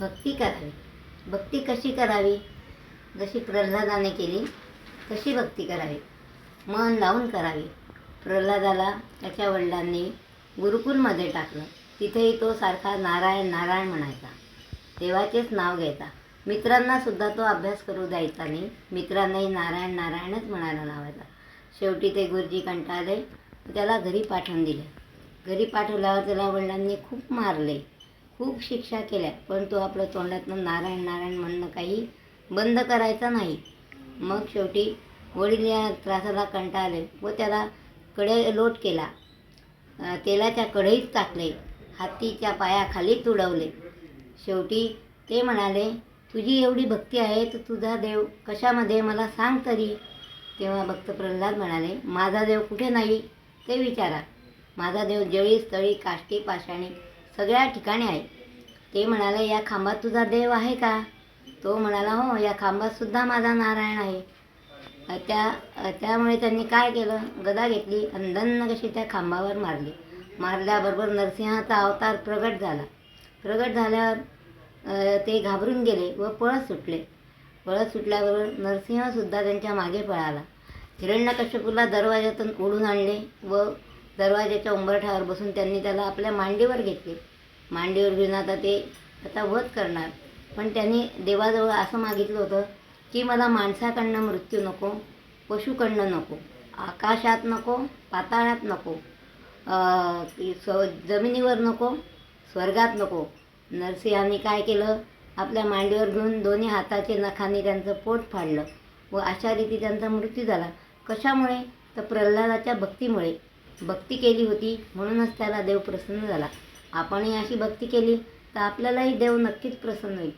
भक्ती करावी. भक्ती कशी करावी? जशी प्रल्हादाने केली तशी भक्ती करावी. मन लावून करावी. प्रल्हादाला त्याच्या वडिलांनी गुरुकुलमध्ये टाकलं. तिथेही तो सारखा नारायण नारायण म्हणायचा. देवाचेच नाव घ्यायचा. मित्रांना सुद्धा तो अभ्यास करू द्यायचा नाही. मित्रांनाही नारायण नारायणच म्हणायला लावायचा. शेवटी ते गुरुजी कंटाळले त्याला घरी पाठवून दिले. घरी पाठवल्यावर त्याला वडिलांनी खूप मारले. खूप शिक्षा केल्या पण तो आपलं तोंडातनं नारायण नारायण म्हणणं काही बंद करायचा नाही. मग शेवटी वडील या त्रासाला कंटाळले व त्याला कडे लोट केला. तेलाच्या कढईत टाकले हातीच्या पायाखाली तुडवले. शेवटी ते म्हणाले तुझी एवढी भक्ती आहे तर तुझा देव कशामध्ये मला सांग तरी. तेव्हा भक्त प्रल्हाद म्हणाले माझा देव कुठे नाही? ते विचारा. माझा देव जळी स्थळी काष्टी पाषाणी सगळ्या ठिकाणी आहे. ते म्हणाले या खांबात तुझा देव आहे का? तो म्हणाला हो या खांबातसुद्धा माझा नारायण आहे. त्या त्यामुळे त्यांनी काय केलं? गदा घेतली आणि कशी त्या खांबावर मारली. मारल्याबरोबर नरसिंहाचा अवतार प्रगट झाला. प्रगट झाल्यावर ते घाबरून गेले व पळत सुटले. पळत सुटल्याबरोबर नरसिंहसुद्धा त्यांच्या मागे पळाला. हिरण्यकश्यपूला दरवाज्यातून ओढून आणले व दरवाजाच्या उंबरठ्यावर बसून त्यांनी त्याला आपल्या मांडीवर घेतले. मांडीवर घेऊन आता ते आता वध करणार. पण त्यांनी देवाजवळ असं मागितलं होतं की मला माणसाकडनं मृत्यू नको पशुकडनं नको आकाशात नको पाताळात नको स जमिनीवर नको स्वर्गात नको. नरसिंहांनी काय केलं? आपल्या मांडीवर घेऊन दोन्ही हाताचे नखाने त्यांचं पोट फाडलं व अशा रीती त्यांचा मृत्यू झाला. कशामुळे? तर प्रल्हादाच्या भक्तीमुळे. भक्ती केली होती म्हणूनच त्याला देव प्रसन्न झाला. आपणही अशी भक्ती केली तर आपल्यालाही देव नक्कीच प्रसन्न होईल.